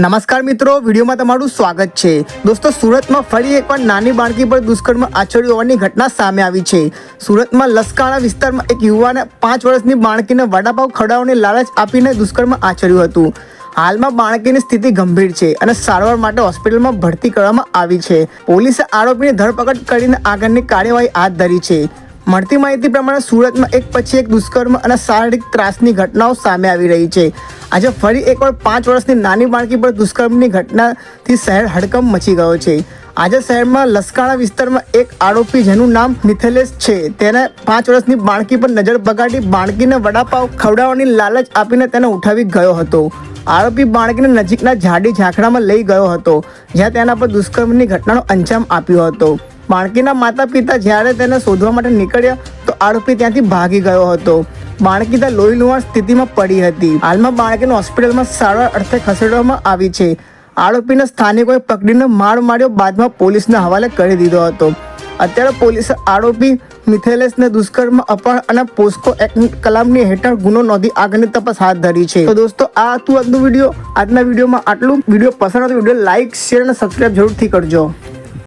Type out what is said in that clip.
નમસ્કાર મિત્રો, વિડીયોમાં તમારું સ્વાગત છે. દોસ્તો, સુરતમાં ફરી એકવાર નાની બાળકી પર દુષ્કર્મ આચર્યું હોવાની ઘટના સામે આવી છે. સુરતમાં લસકાણા વિસ્તારમાં એક યુવાને પાંચ વર્ષની બાળકીને વડાપાવ ખવડાવવાની લાલચ આપીને દુષ્કર્મ આચર્યું હતું. હાલમાં બાળકીની સ્થિતિ ગંભીર છે અને સારવાર માટે હોસ્પિટલમાં ભરતી કરવામાં આવી છે. પોલીસે આરોપીની ધરપકડ કરીને આગળની કાર્યવાહી હાથ ધરી છે. મળતી માહિતી પ્રમાણે સુરતમાં એક પછી એક દુષ્કર્મ અને શારીરિક ત્રાસની ઘટનાઓ સામે આવી રહી છે. આજે ફરી એકવાર પાંચ વર્ષની નાની બાળકી પર દુષ્કર્મની ઘટનાથી શહેર હડકંપ મચી ગયો છે. આજે શહેરમાં લસકાણા વિસ્તારમાં એક આરોપી જેનું નામ મિથેલેશ છે. તેને પાંચ વર્ષની બાળકી પર નજર બગાડી બાળકીને વડાપાવ ખવડાવવાની લાલચ આપીને તેને ઉઠાવી ગયો હતો. આરોપી બાળકીને નજીકના ઝાડી ઝાંખડામાં લઈ ગયો હતો, જ્યાં તેના પર દુષ્કર્મની ઘટનાનો અંજામ આપ્યો હતો. બાળકીના માતા પિતા જ્યારે તેને શોધવા માટે નીકળ્યા, તો આરોપી ત્યાંથી ભાગી ગયો હતો. બાળકી ત્યાં લોહી લુહાણ સ્થિતિમાં પડી હતી. હાલમાં બાળકીને હોસ્પિટલમાં સારવાર અર્થે ખસેડવામાં આવી છે. આરોપીને સ્થાનિકોએ પકડીને માર માર્યો, બાદમાં પોલીસને હવાલે કરી દીધો હતો. અત્યારે પોલીસે આરોપી મિથેલેશને દુષ્કર્મ, અપહરણ અને પોસ્કો એક્ટ કલામની હેઠળ ગુનો નોંધી આગળની તપાસ હાથ ધરી છે. તો દોસ્તો, આ હતું આજનો વીડિયો. આજના વિડીયોમાં આટલું. વીડિયો પસંદ હતો વીડિયો લાઇક શેર અને સબસ્ક્રાઈબ જરૂરથી કરજો.